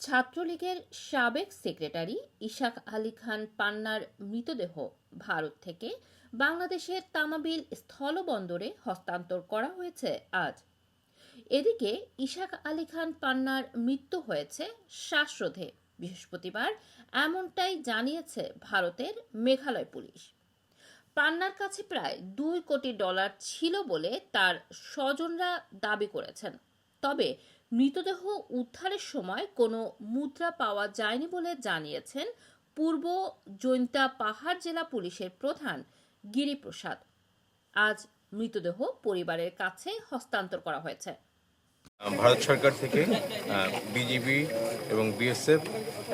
ছাত্রলীগের সাবেক সেক্রেটারি ইশাক আলী খান পান্নার মৃতদেহ ভারত থেকে বাংলাদেশের তামাবিল স্থলবন্দরে হস্তান্তর করা হয়েছে আজ। এদিকে ইশাক আলী খান পান্নার মৃত্যু হয়েছে শ্বাসরোধে। বৃহস্পতিবার এমনটাই জানিয়েছে ভারতের মেঘালয় পুলিশ। পান্নার কাছে প্রায় দুই কোটি ডলার ছিল বলে তার স্বজনরা দাবি করেছেন। তবে মৃতদেহ উদ্ধারের সময় কোনো মুদ্রা পাওয়া যায়নি বলে জানিয়েছেন পূর্ব জৈন্তা পাহাড় জেলা পুলিশের প্রধান গিরিপ্রসাদ। আজ মৃতদেহ পরিবারের কাছে হস্তান্তর করা হয়েছে। ভারত সরকার থেকে বিজিবি এবং বিএসএফ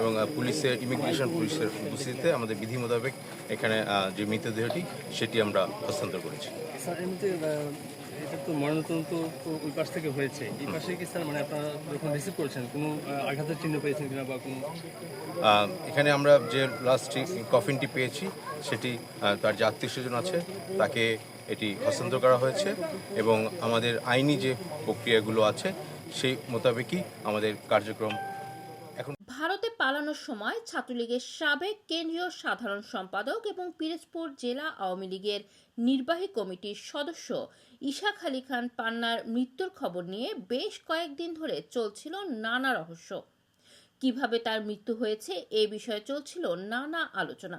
এবং পুলিশের ইমিগ্রেশন পুলিশের উপস্থিতিতে আমাদের বিধি মোতাবেক এখানে আহ, যে মৃতদেহটি সেটি আমরা হস্তান্তর করেছি। এটা তো ময়নাতদন্ত তো ওই পাশ থেকে হয়েছে। এই পাশে কি স্যার মানে আপনারা যখন রিসিভ করেছেন, কোনো আঘাতের চিহ্ন পেয়েছেন কিনা বা কোনো? এখানে আমরা যে লাস্ট কফিনটি পেয়েছি, সেটি তার যে আত্মীয় স্বজন আছে, তাকে এটি হস্তান্তর করা হয়েছে এবং আমাদের আইনি যে প্রক্রিয়াগুলো আছে, সেই মোতাবেকই আমাদের কার্যক্রম ভারতে পালানোর সময় ছাত্রলীগের সাবেক কেন্দ্রীয় সাধারণ সম্পাদক এবং পিরোজপুর জেলা আওয়ামী লীগের নির্বাহী কমিটির সদস্য ইশাক আলী খান পান্নার মৃত্যুর খবর নিয়ে বেশ কয়েকদিন ধরে চলছিল নানা রহস্য। কীভাবে তার মৃত্যু হয়েছে এ বিষয়ে চলছিল নানা আলোচনা।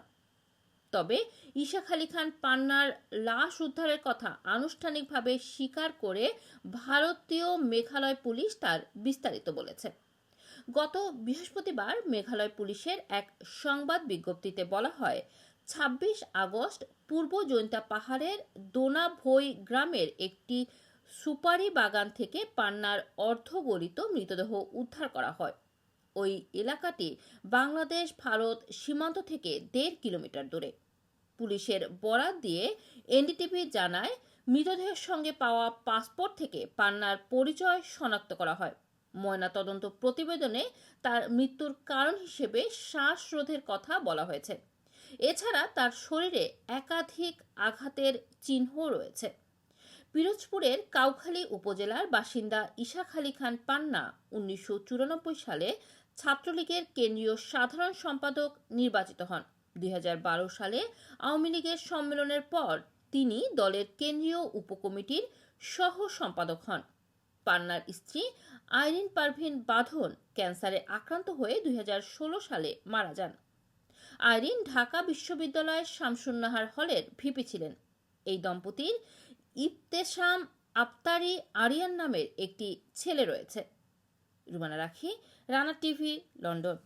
তবে ইশাক আলী খান পান্নার লাশ উদ্ধারের কথা আনুষ্ঠানিকভাবে স্বীকার করে ভারতীয় মেঘালয় পুলিশ তার বিস্তারিত বলেছে। গত বৃহস্পতিবার মেঘালয় পুলিশের এক সংবাদ বিজ্ঞপ্তিতে বলা হয়, ছাব্বিশ আগস্ট পূর্ব জৈন্তা পাহাড়ের দোনাভই গ্রামের একটি সুপারি বাগান থেকে পান্নার অর্ধগলিত মৃতদেহ উদ্ধার করা হয়। ওই এলাকাটি বাংলাদেশ, ভারত সীমান্ত থেকে দেড় কিলোমিটার দূরে। পুলিশের বরাত দিয়ে এনডিটিভি জানায়, মৃতদেহের সঙ্গে পাওয়া পাসপোর্ট থেকে পান্নার পরিচয় শনাক্ত করা হয়। ময়নাতদন্ত প্রতিবেদনে তার মৃত্যুর কারণ হিসেবে শ্বাসরোধের কথা বলা হয়েছে। এছাড়া তার শরীরে একাধিক আঘাতের চিহ্ন রয়েছে। পিরোজপুরের কাউখালী উপজেলার বাসিন্দা ইশাক আলী খান পান্না উনিশশো চুরানব্বই সালে ছাত্রলীগের কেন্দ্রীয় সাধারণ সম্পাদক নির্বাচিত হন। দুই হাজার বারো সালে আওয়ামী লীগের সম্মেলনের পর তিনি দলের কেন্দ্রীয় উপকমিটির সহ সম্পাদক হন। পান্নার স্ত্রী আইরিন পারভিন বাঁধন ক্যান্সারে আক্রান্ত হয়ে দু হাজার ষোলো সালে মারা যান। আইরিন ঢাকা বিশ্ববিদ্যালয়ের শামসুন্নাহার হলের ভিপি ছিলেন। এই দম্পতির ইফতেসাম আফতারি আরিয়ান নামের একটি ছেলে রয়েছে। রুমানা রাখি, রানা টিভি, লন্ডন।